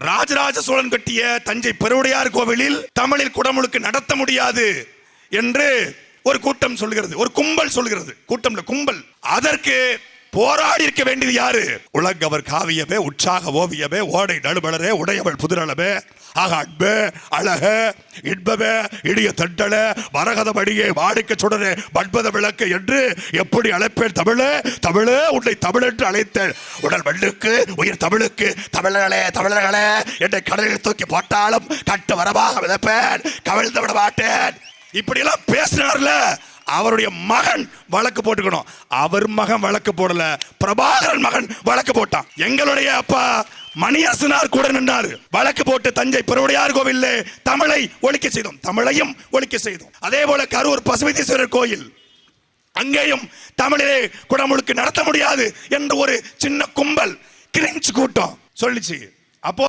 ராஜராஜ சோழன் கட்டிய தஞ்சை பெருவுடையார் கோவிலில் தமிழில் குடமுழுக்கு நடத்த முடியாது என்று ஒரு கூட்டம் சொல்கிறது. ஒரு கும்பல் சொல்கிறது. கூட்டம்ல கும்பல். அதற்கு போராடி இருக்க வேண்டியது யாரு? உலகவர் காவியமே உற்சாக ஓவியமே ஓடை நடுமலரே உடையவள் புதுநலமே. ஆக அன்பே அழக இன்பமே இடிய தட்டல மரகதமடியே வாடிக்க சுடரே பண்பத விளக்கு என்று எப்படி அழைப்பேன் தமிழே? தமிழே உன்னை தமிழ் என்று அழைத்தேன். உடல் மண்ணுக்கு உயிர் தமிழுக்கு தமிழர்களே தமிழர்களே என்னை கடலில் தூக்கி போட்டாலும் கட்டு வரமாக விதப்பேன். கவிழ்ந்து விட மாட்டேன். இப்படி எல்லாம் பேசினார்ல. அவருடைய மகன் வழக்கு போட்டுக்கணும். அவர் மகன் வழக்கு போடல. பிரபாகரன் மகன் வழக்கு போட்டான். எங்களுடைய அப்பா மணியரசனார் கூட நின்றார். வழக்கு போட்டு தஞ்சை பெருவுடையார் கோவில்ல தமிழை ஒழிக்க செய்தோம். தமிழையும் ஒழிக்க செய்தோம். அதே போல கரூர் பசுபதீஸ்வரர் கோயில் அங்கேயும் தமிழிலே குடமுழுக்கு நடத்த முடியாது என்று ஒரு சின்ன கும்பல் கிரிஞ்சு கூட்டம். சொல்லிச்சு.